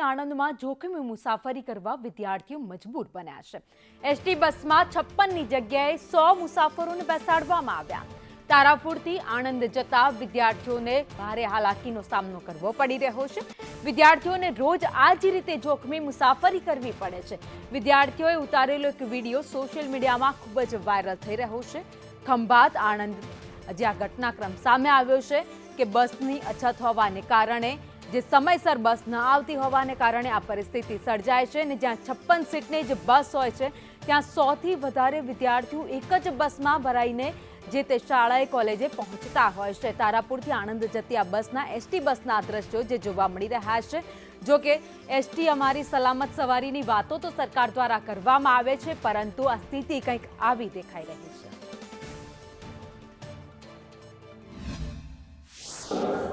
તારાપુરથી આણંદમાં જોખમી મુસાફરી કરવા વિદ્યાર્થીઓ મજબૂર બન્યા છે. એસટી બસમાં છપ્પનની જગ્યાએ સો મુસાફરોને બેસાડવામાં આવ્યા. તારાપુરથી આણંદ જતા વિદ્યાર્થીઓને ભારે હાલાકીનો સામનો કરવો પડી રહ્યો છે. વિદ્યાર્થીઓને રોજ આ જ રીતે જોખમી મુસાફરી કરવી પડે છે. વિદ્યાર્થીઓએ ઉતારેલો એક વીડિયો સોશિયલ મીડિયામાં ખૂબ જ વાયરલ થઈ રહ્યો છે. ખંભાત આણંદ જે આ ઘટનાક્રમ સામે આવ્યો છે કે બસની અછત હોવાને કારણે જે સમયસર બસ ન આવતી હોવાને કારણે આ પરિસ્થિતિ સર્જાય છે અને જ્યાં છપ્પન સીટની જે બસ હોય છે, ત્યાં સોથી વધારે વિદ્યાર્થીઓ એક જ બસમાં ભરાઈને જે તે શાળાએ, કોલેજે પહોંચતા હોય છે. તારાપુરથી આણંદ જતી આ બસના એસટી બસના દ્રશ્યો જે જોવા મળી રહ્યા છે. જો કે એસટી અમારી સલામત સવારીની વાતો તો સરકાર દ્વારા કરવામાં આવે છે, પરંતુ આ સ્થિતિ કંઈક આવી દેખાઈ રહી છે.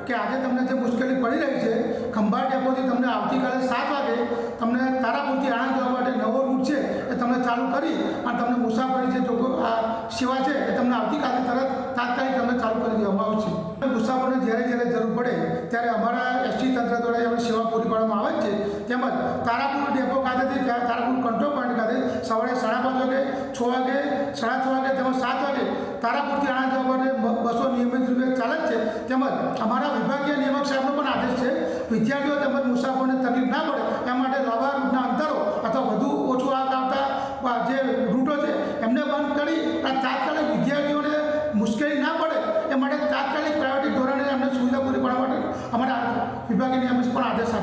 કે આજે તમને જે મુશ્કેલી પડી રહી છે ખંભાત ડેપોથી તમને આવતીકાલે સાત વાગે તમને તારાપુરથી આણંદ જવા માટે નવો રૂટ છે એ તમને ચાલુ કરી અને તમને મુસાફરી જે આ સેવા છે એ તમને આવતીકાલે તરત તાત્કાલિક તમને ચાલુ કરી દેવામાં આવશે. મુસાફરોને જ્યારે જ્યારે જરૂર પડે ત્યારે અમારા એસટી તંત્ર દ્વારા એમને સેવા પૂરી પાડવામાં આવે છે. તેમજ તારાપુર ડેપો ખાતેથી તારાપુર કંટ્રોલ પોઈન્ટ ખાતે સવારે સાડા પાંચ વાગે છ વાગે સાડા છ વાગે તેમજ સાત વાગે તારાપુરથી આણંદ જવા માટે બ- બસો નિયમિત રૂપે ચાલે જ છે તેમજ અમારા વિભાગીય નિયામક સાહેબનો પણ આદેશ છે, વિદ્યાર્થીઓ તેમજ મુસાફરોને તકલીફ ના પડે એ માટે લાંબા રૂટના અંતરો અથવા વધુ ઓછું આગ આવતા જે રૂટો છે, એમને બંધ કરી અને તાત્કાલિક વિદ્યાર્થીઓને મુશ્કેલી ના પડે એ માટે તાત્કાલિક પ્રાયોરિટી ધોરણે એમને સુવિધા પૂરી પાડવા માટે અમારા વિભાગીય નિયામક પણ આદેશ